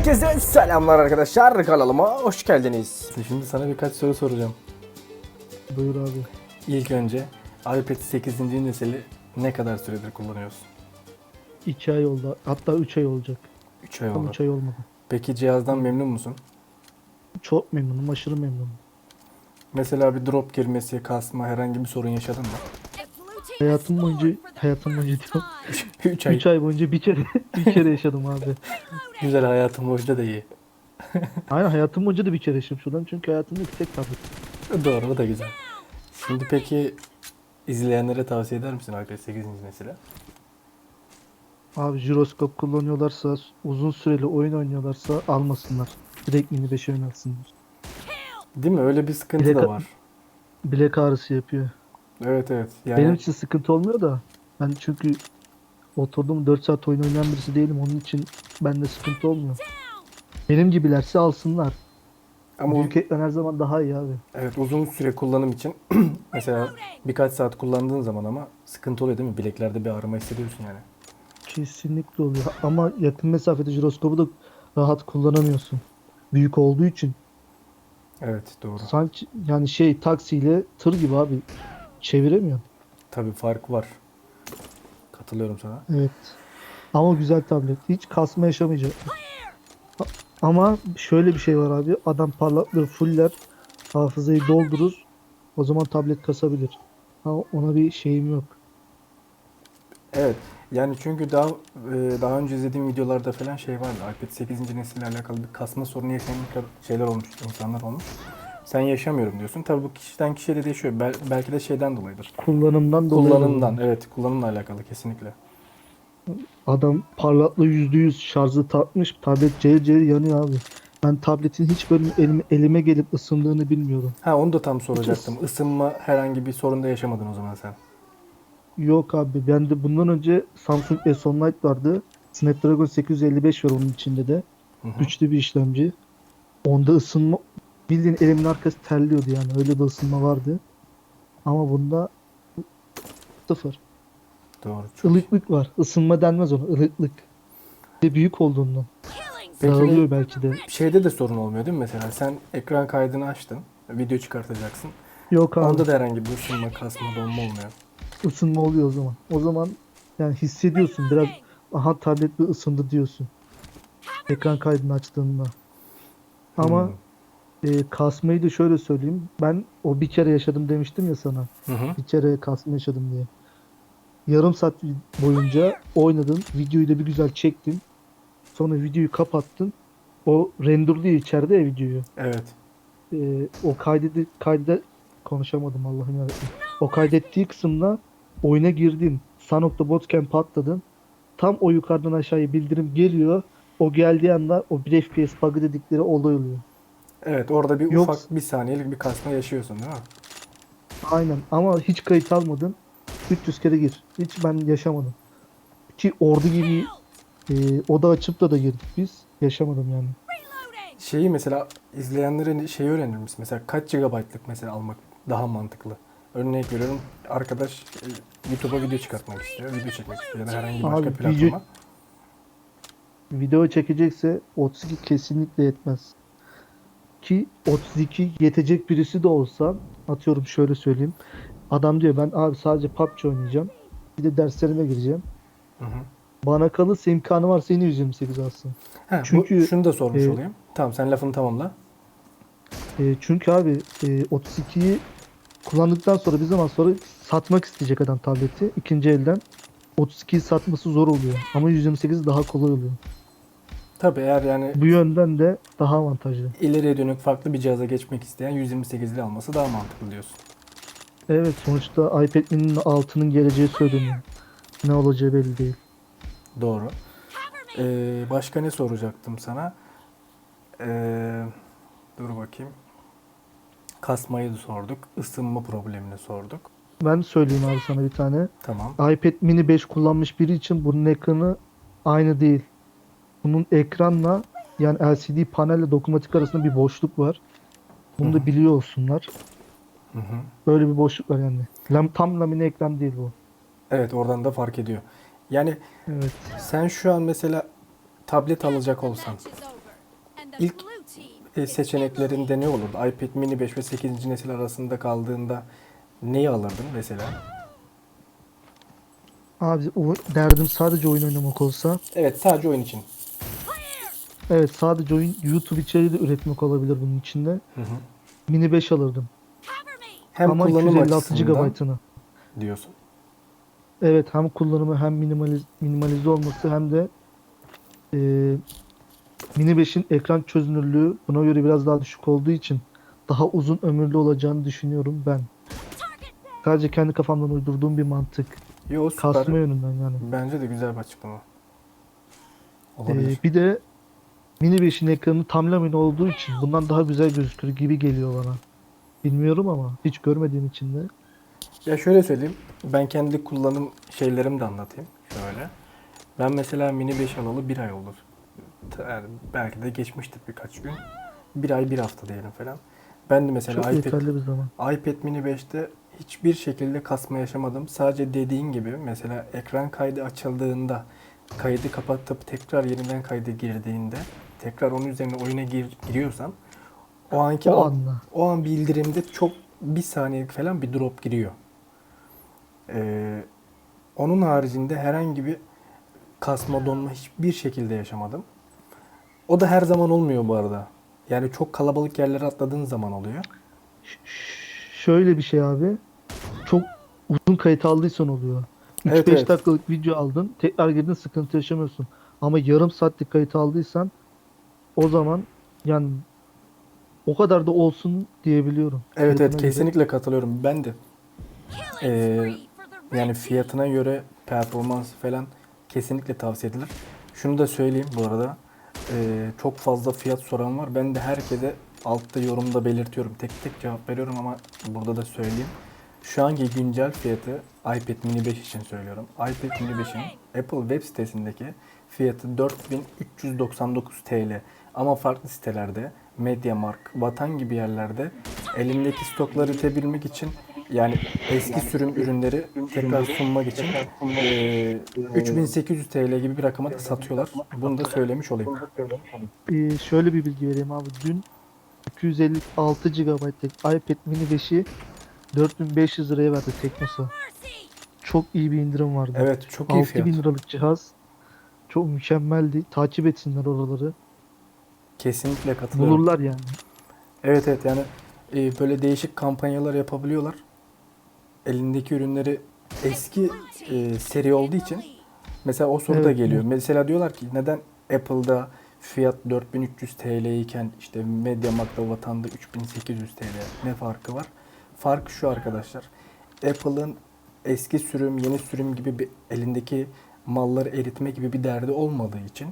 Herkese selamlar arkadaşlar kanalıma hoş geldiniz. Şimdi sana birkaç soru soracağım. Buyur abi. İlk önce iPad 8. nesili ne kadar süredir kullanıyorsun? 2 ay oldu. Hatta 3 ay olacak. 3 ay Tam oldu. 3 ay olmadı. Peki cihazdan memnun musun? Çok memnunum. Aşırı memnunum. Mesela bir drop girmesi, kasma herhangi bir sorun yaşadın mı? Hayatım boyunca hayatım boyunca diyorum. 3 ay. 3 ay boyunca bir kere bir kere yaşadım abi. Güzel hayatım boyunca da iyi. Aynen hayatım boyunca da bir kere yaşadım şuradan. Çünkü hayatımda tek tablet. Doğru o da güzel. Şimdi peki izleyenlere tavsiye eder misin iPad 8. nesile? Abi jiroskop kullanıyorlarsa, uzun süreli oyun oynuyorlarsa almasınlar. Direkt mini 5'e yönelsinler. Değil mi? Öyle bir sıkıntı Bilek- da var. Bilek ağrısı yapıyor. Evet evet. Yani Benim için sıkıntı olmuyor da ben çünkü oturdum 4 saat oyun oynayan birisi değilim. Onun için bende sıkıntı olmuyor. Benim gibilerse alsınlar. ama Büyük ekran her zaman daha iyi abi. Evet uzun süre kullanım için mesela birkaç saat kullandığın zaman ama sıkıntı oluyor değil mi? Bileklerde bir ağrıma hissediyorsun yani. Kesinlikle oluyor. Ama yakın mesafede jiroskopu da rahat kullanamıyorsun. Büyük olduğu için. Evet doğru. Sanki yani şey taksiyle tır gibi abi. Çeviremiyor. Tabii fark var. Katılıyorum sana. Evet. Ama güzel tablet. Hiç kasma yaşamayacak. Ama şöyle bir şey var abi. Adam parlaklığı fuller. Hafızayı doldurur. O zaman tablet kasabilir. Ha, ona bir şeyim yok. Evet. Yani çünkü daha e, daha önce izlediğim videolarda falan şey vardı. iPad 8. nesille alakalı bir kasma sorunu yaşayan şeyler olmuş, insanlar olmuş. Sen yaşamıyorum diyorsun. Tabii bu kişiden kişiye de değişiyor. Bel- belki de şeyden dolayıdır. Kullanımdan dolayı. Kullanımdan. Evet, kullanımla alakalı kesinlikle. Adam parlaklığı %100 şarjı takmış. Tablet cayır cayır yanıyor abi. Ben tabletin hiç böyle elime, elime gelip ısındığını bilmiyorum. Ha onu da tam soracaktım. Isınma herhangi bir sorun da yaşamadın o zaman sen. Yok abi ben de bundan önce Samsung S10 Lite vardı. Snapdragon 855 var onun içinde de. Hı hı. Güçlü bir işlemci. Onda ısınma bildiğin elimin arkası terliyordu yani öyle bir ısınma vardı. Ama bunda sıfır. Doğru. Çok Ilıklık var. Isınma denmez ona. ılıklık. Bir de büyük olduğundan. Peki- Dağılıyor belki de. Şeyde de sorun olmuyor değil mi mesela? Sen ekran kaydını açtın, video çıkartacaksın. Yok abi. Onda da herhangi bir ısınma, kasma, donma olmuyor. ısınma oluyor o zaman. O zaman yani hissediyorsun biraz aha tablet bir ısındı diyorsun. Ekran kaydını açtığında. Ama Hmm. E, kasmayı da şöyle söyleyeyim. Ben o bir kere yaşadım demiştim ya sana. Hı hı. Bir kere kasma yaşadım diye. Yarım saat boyunca oynadın. Videoyu da bir güzel çektin. Sonra videoyu kapattın. O renderlıyor içeride ya videoyu. Evet. e, o kaydedi kaydı konuşamadım Allah'ım yarabbim. O kaydettiği kısımda oyuna girdin. Sanok'ta patladın. Tam o yukarıdan aşağıya bildirim geliyor. O geldiği anda o 1 FPS bug'ı dedikleri olay oluyor. Evet orada bir Yok- ufak bir saniyelik bir kasma yaşıyorsun değil mi? Aynen ama hiç kayıt almadın. 300 kere gir. Hiç ben yaşamadım. Ki ordu gibi e, oda açıp da da girdik biz. Yaşamadım yani. Şeyi mesela izleyenlere şeyi öğrenir misin? Mesela kaç GB'lık mesela almak daha mantıklı? Örnek veriyorum arkadaş e, YouTube'a video çıkartmak istiyor, video çekmek istiyor ya da herhangi başka Abi, video- platforma. Video çekecekse 32 kesinlikle yetmez. Ki 32 yetecek birisi de olsa atıyorum şöyle söyleyeyim. Adam diyor ben abi sadece PUBG oynayacağım. Bir de derslerime gireceğim. Hı hı. Bana kalırsa imkanı varsa yine 128 alsın. Ha, Çünkü, bu, şunu da sormuş e, olayım. Tamam sen lafını tamamla. E, çünkü abi e, 32'yi kullandıktan sonra bir zaman sonra satmak isteyecek adam tableti ikinci elden. 32'yi satması zor oluyor. Ama 128 daha kolay oluyor. Tabii eğer yani Bu yönden de daha avantajlı. ileriye dönük farklı bir cihaza geçmek isteyen 128'li alması daha mantıklı diyorsun. Evet sonuçta iPad mini'nin altının geleceği söyleniyor. Ne olacağı belli değil. Doğru. Ee, başka ne soracaktım sana? Ee, dur bakayım. Kasmayı sorduk. ısınma problemini sorduk. Ben söyleyeyim abi sana bir tane. Tamam. iPad mini 5 kullanmış biri için bunun ekranı aynı değil. Bunun ekranla yani LCD panelle dokunmatik arasında bir boşluk var. Bunu da biliyor olsunlar. Hı hı. Böyle bir boşluk var yani. Lam, tam lamine ekran değil bu. Evet oradan da fark ediyor. Yani Evet. sen şu an mesela tablet alacak olsan ilk e, seçeneklerinde ne olurdu? iPad mini 5 ve 8. nesil arasında kaldığında neyi alırdın mesela? Abi o derdim sadece oyun oynamak olsa Evet sadece oyun için. Evet sadece oyun YouTube içeriği de üretmek olabilir bunun içinde. Hı hı. Mini 5 alırdım. Hem Ama kullanım 256 açısından GB'ını. diyorsun. Evet hem kullanımı hem minimaliz minimalize olması hem de e, Mini 5'in ekran çözünürlüğü buna göre biraz daha düşük olduğu için daha uzun ömürlü olacağını düşünüyorum ben. Sadece kendi kafamdan uydurduğum bir mantık. Yo süper. Kasma yönünden yani. Bence de güzel bir açıklama. Ee, Olabilir. bir de Mini 5'in ekranı tam lamin olduğu için bundan daha güzel gözükür gibi geliyor bana. Bilmiyorum ama hiç görmediğim için de. Ya şöyle söyleyeyim. Ben kendi kullanım şeylerimi de anlatayım. Şöyle. Ben mesela mini 5 alalı bir ay olur. Yani belki de geçmiştir birkaç gün. Bir ay bir hafta diyelim falan. Ben de mesela Çok iPad, bir zaman. iPad mini 5'te hiçbir şekilde kasma yaşamadım. Sadece dediğin gibi mesela ekran kaydı açıldığında kaydı kapatıp tekrar yeniden kaydı girdiğinde tekrar onun üzerine oyuna gir, giriyorsan o anki O anla. o an bildirimde çok bir saniyelik falan bir drop giriyor. Ee, onun haricinde herhangi bir kasma donma hiçbir şekilde yaşamadım. O da her zaman olmuyor bu arada. Yani çok kalabalık yerlere atladığın zaman oluyor. Şöyle bir şey abi. Çok uzun kayıt aldıysan oluyor. 3-5 Evet, evet. dakikalık video aldın. Tekrar girdin sıkıntı yaşamıyorsun. Ama yarım saatlik kayıt aldıysan o zaman yani o kadar da olsun diyebiliyorum. Evet evet göre. kesinlikle katılıyorum. Ben de Ee, yani fiyatına göre performans falan kesinlikle tavsiye edilir. Şunu da söyleyeyim bu arada. Ee, çok fazla fiyat soran var. Ben de herkese altta yorumda belirtiyorum. Tek tek cevap veriyorum ama burada da söyleyeyim. Şu anki güncel fiyatı iPad mini 5 için söylüyorum. iPad mini 5'in Apple web sitesindeki fiyatı 4399 TL. Ama farklı sitelerde MediaMarkt, Vatan gibi yerlerde elindeki stokları üretebilmek için yani eski sürüm ürünleri tekrar sunmak için eee, 3800 TL gibi bir rakama da satıyorlar. Bunu da söylemiş olayım. Ee, şöyle bir bilgi vereyim abi. Dün 256 GB'lık iPad mini 5'i 4500 liraya verdi Teknosa. Çok iyi bir indirim vardı. Evet çok iyi fiyat. 6000 liralık cihaz. Çok mükemmeldi. Takip etsinler oraları. Kesinlikle katılıyorum. Bulurlar yani. Evet evet yani e, böyle değişik kampanyalar yapabiliyorlar. Elindeki ürünleri eski e, seri olduğu için mesela o soru da Evet, geliyor. evet. Mesela diyorlar ki neden Apple'da fiyat 4300 TL iken işte MediaMarkt'ta vatanda 3800 TL ne farkı var? Fark şu arkadaşlar. Apple'ın eski sürüm, yeni sürüm gibi bir elindeki malları eritme gibi bir derdi olmadığı için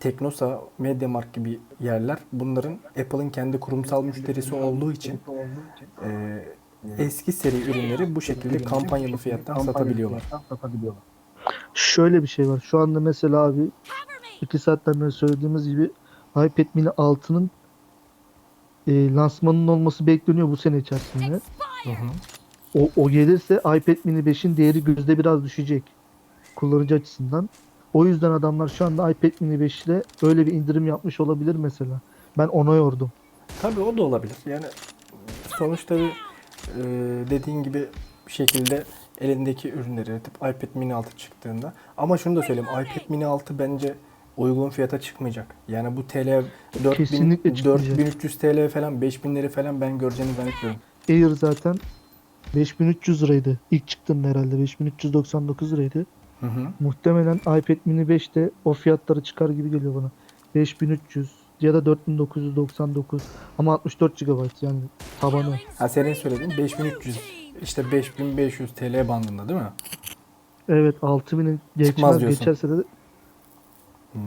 Teknosa, MediaMarkt gibi yerler bunların Apple'ın kendi kurumsal müşterisi olduğu için e, eski seri ürünleri bu şekilde kampanyalı fiyattan satabiliyorlar. Şöyle bir şey var. Şu anda mesela abi 2 saatten beri söylediğimiz gibi iPad mini 6'nın e, lansmanının olması bekleniyor bu sene içerisinde. Hı hı. O, o gelirse iPad mini 5'in değeri gözde biraz düşecek. Kullanıcı açısından. O yüzden adamlar şu anda iPad mini 5'te öyle bir indirim yapmış olabilir mesela. Ben ona yordum. Tabii o da olabilir. Yani sonuçta bir, e, dediğin gibi bir şekilde elindeki ürünleri üretip iPad mini 6 çıktığında ama şunu da söyleyeyim iPad mini 6 bence uygun fiyata çıkmayacak. Yani bu TL 4000, Kesinlikle çıkmayacak. 4300 TL falan 5000'leri falan ben göreceğini zannetmiyorum. Air zaten 5300 liraydı. İlk çıktığında herhalde 5399 liraydı. Hı hı. Muhtemelen iPad mini 5 de o fiyatlara çıkar gibi geliyor bana. 5300 ya da 4999 ama 64 GB yani tabanı. Ha senin söylediğin 5300 işte 5500 TL bandında değil mi? Evet 6000'i Çıkmaz geçmez diyorsun. geçerse de Hmm.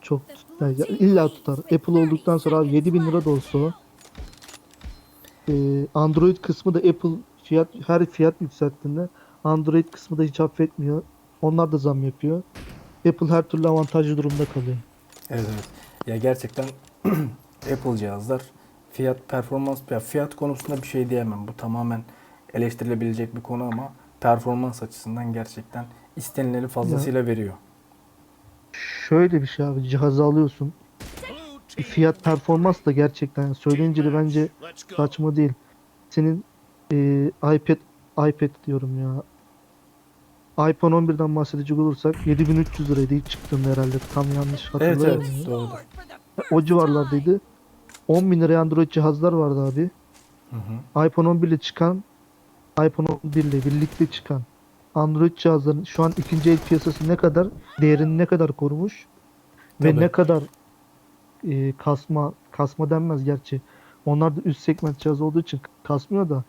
çok yani ya illa tutar. Apple olduktan sonra abi 7000 lira da olsa. Ee, Android kısmı da Apple fiyat her fiyat yükselttiğinde Android kısmı da hiç affetmiyor. Onlar da zam yapıyor. Apple her türlü avantajlı durumda kalıyor. Evet evet. Ya gerçekten Apple cihazlar fiyat performans ya fiyat konusunda bir şey diyemem. Bu tamamen eleştirilebilecek bir konu ama performans açısından gerçekten istenileni fazlasıyla veriyor. Şöyle bir şey abi cihazı alıyorsun. fiyat performans da gerçekten söyleyince de bence saçma değil. Senin e, iPad iPad diyorum ya. iPhone 11'den bahsedecek olursak 7300 liraydı ilk çıktığında herhalde tam yanlış Evet hatırlamıyorum. evet ya. doğrudur. O civarlardaydı. 10 bin liraya Android cihazlar vardı abi. Hı hı. iPhone 11 ile çıkan iPhone 11 ile birlikte çıkan Android cihazların şu an ikinci el piyasası ne kadar değerini ne kadar korumuş ve Tabii. ne kadar e, kasma kasma denmez gerçi. Onlar da üst segment cihaz olduğu için kasmıyor da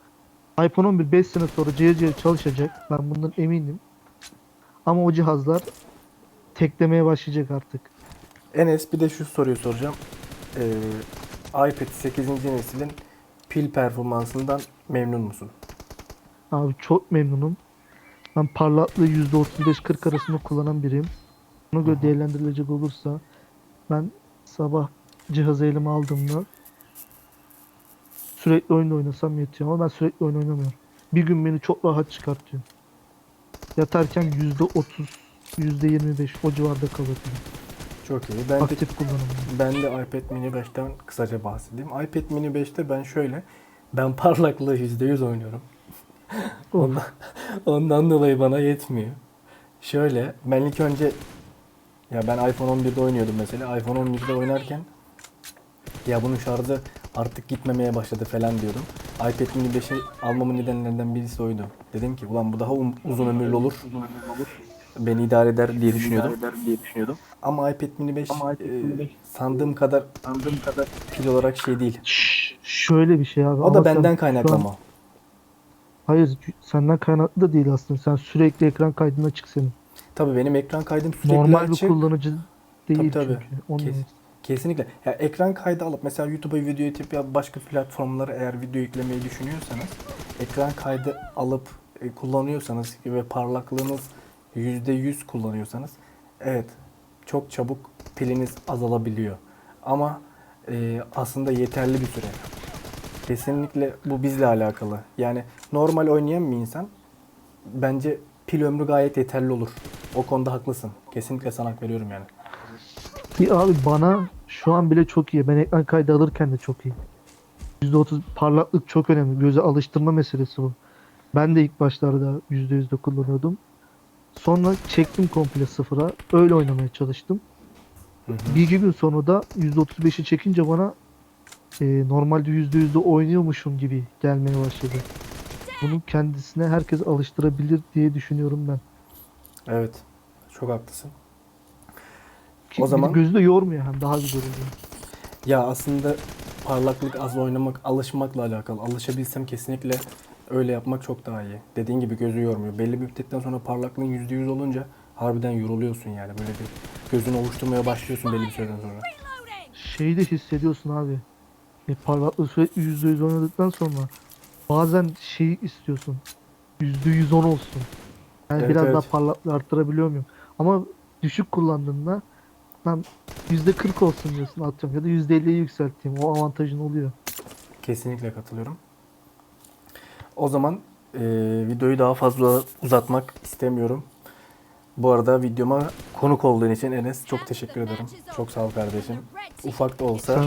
iPhone 11 5 sene sonra cayır cayır çalışacak. Ben bundan eminim. Ama o cihazlar teklemeye başlayacak artık. Enes bir de şu soruyu soracağım. Ee, iPad 8. neslin pil performansından memnun musun? Abi çok memnunum. Ben parlaklığı %35-40 arasında kullanan biriyim. Ona göre Aha. değerlendirilecek olursa ben sabah cihazı elime aldığımda sürekli oyun oynasam yetiyor ama ben sürekli oyun oynamıyorum. Bir gün beni çok rahat çıkartıyor. Yatarken %30, %25 o civarda kalıyor. Çok iyi. Ben de, Aktif kullanımım. ben de iPad mini 5'ten kısaca bahsedeyim. iPad mini 5'te ben şöyle ben parlaklığı %100 oynuyorum. Ondan, ondan dolayı bana yetmiyor. Şöyle ben ilk önce ya ben iPhone 11'de oynuyordum mesela. iPhone 11'de oynarken ya bunun şarjı artık gitmemeye başladı falan diyordum. iPad mini 5'i almamın nedenlerinden birisi oydu. Dedim ki ulan bu daha um- uzun ömürlü olur. Beni idare eder diye düşünüyordum. Ama iPad mini 5, Ama iPad e, mini 5 sandığım kadar Sandığım kadar pil olarak şey değil. Ş- şöyle bir şey abi. O da benden kaynaklı ama. Hayır senden kaynaklı da değil aslında. Sen sürekli ekran kaydına açık senin. Tabii benim ekran kaydım sürekli Normal bir açık. kullanıcı değil Tabii, tabii. çünkü. Onu Kes- Kesinlikle. Ya ekran kaydı alıp mesela YouTube'a video yükleyip ya başka platformlara eğer video yüklemeyi düşünüyorsanız ekran kaydı alıp e, kullanıyorsanız ve parlaklığınız %100 kullanıyorsanız evet çok çabuk piliniz azalabiliyor. Ama e, aslında yeterli bir süre. Kesinlikle bu bizle alakalı. Yani normal oynayan bir insan bence pil ömrü gayet yeterli olur. O konuda haklısın. Kesinlikle sana hak veriyorum yani. Ki abi bana şu an bile çok iyi. Ben ekran kaydı alırken de çok iyi. %30 parlaklık çok önemli. Göze alıştırma meselesi bu. Ben de ilk başlarda %100'de kullanıyordum. Sonra çektim komple sıfıra. Öyle oynamaya çalıştım. Hı hı. Bir iki gün sonra da %35'i çekince bana e, normalde %100'de oynuyormuşum gibi gelmeye başladı. Bunu kendisine herkes alıştırabilir diye düşünüyorum ben. Evet. Çok haklısın. O zaman- gözü de yormuyor hem daha güzel oluyor. Ya aslında parlaklık az oynamak, alışmakla alakalı. Alışabilsem kesinlikle öyle yapmak çok daha iyi. Dediğin gibi gözü yormuyor. Belli bir müddetten sonra parlaklığın %100 olunca harbiden yoruluyorsun yani. Böyle bir gözünü oluşturmaya başlıyorsun belli bir süreden sonra. Şeyi de hissediyorsun abi. E, parlaklığı sürekli %100 oynadıktan sonra bazen şeyi istiyorsun. %110 olsun. Yani Evet, biraz evet. daha parlaklığı arttırabiliyor muyum? Ama düşük kullandığında ben %40 olsun diyorsun atıyorum ya da %50'yi yükselteyim. O avantajın oluyor. Kesinlikle katılıyorum. O zaman e, videoyu daha fazla uzatmak istemiyorum. Bu arada videoma konuk olduğun için Enes çok teşekkür ederim. Çok sağ ol kardeşim. Ufak da olsa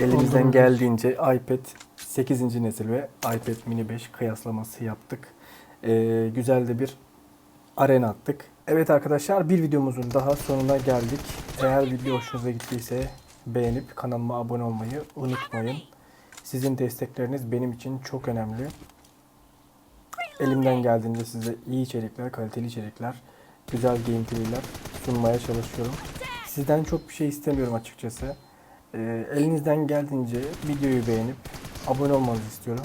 Elimizden geldiğince iPad 8. nesil ve iPad mini 5 kıyaslaması yaptık. Ee, güzel de bir arena attık. Evet arkadaşlar bir videomuzun daha sonuna geldik. Eğer video hoşunuza gittiyse beğenip kanalıma abone olmayı unutmayın. Sizin destekleriniz benim için çok önemli. Elimden geldiğince size iyi içerikler, kaliteli içerikler, güzel gameplay'ler sunmaya çalışıyorum. Sizden çok bir şey istemiyorum açıkçası. Ee, elinizden geldiğince videoyu beğenip abone olmanızı istiyorum.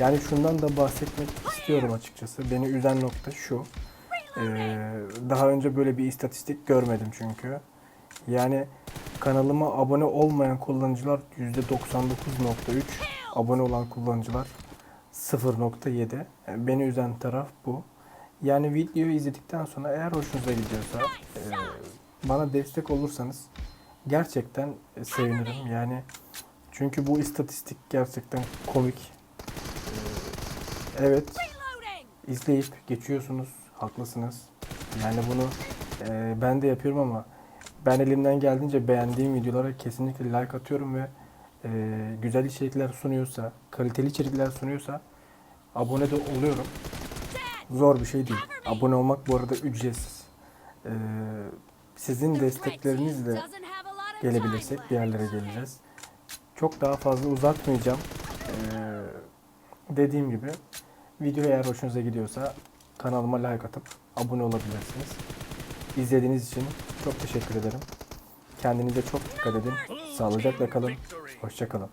Yani şundan da bahsetmek istiyorum açıkçası. Beni üzen nokta şu. Ee, daha önce böyle bir istatistik görmedim çünkü. Yani kanalıma abone olmayan kullanıcılar %99.3, abone olan kullanıcılar 0.7. Yani Beni üzen taraf bu. Yani videoyu izledikten sonra eğer hoşunuza gidiyorsa e, bana destek olursanız gerçekten e, sevinirim. Yani çünkü bu istatistik gerçekten komik. Ee, evet izleyip geçiyorsunuz. Haklısınız. Yani bunu e, ben de yapıyorum ama ben elimden geldiğince beğendiğim videolara kesinlikle like atıyorum ve e, güzel içerikler sunuyorsa, kaliteli içerikler sunuyorsa abone de oluyorum. Zor bir şey değil. Abone olmak bu arada ücretsiz. E, sizin desteklerinizle gelebilirsek bir yerlere geleceğiz. Çok daha fazla uzatmayacağım. Ee, dediğim gibi video eğer hoşunuza gidiyorsa kanalıma like atıp abone olabilirsiniz. İzlediğiniz için çok teşekkür ederim. Kendinize çok dikkat edin. Sağlıcakla kalın. Hoşçakalın.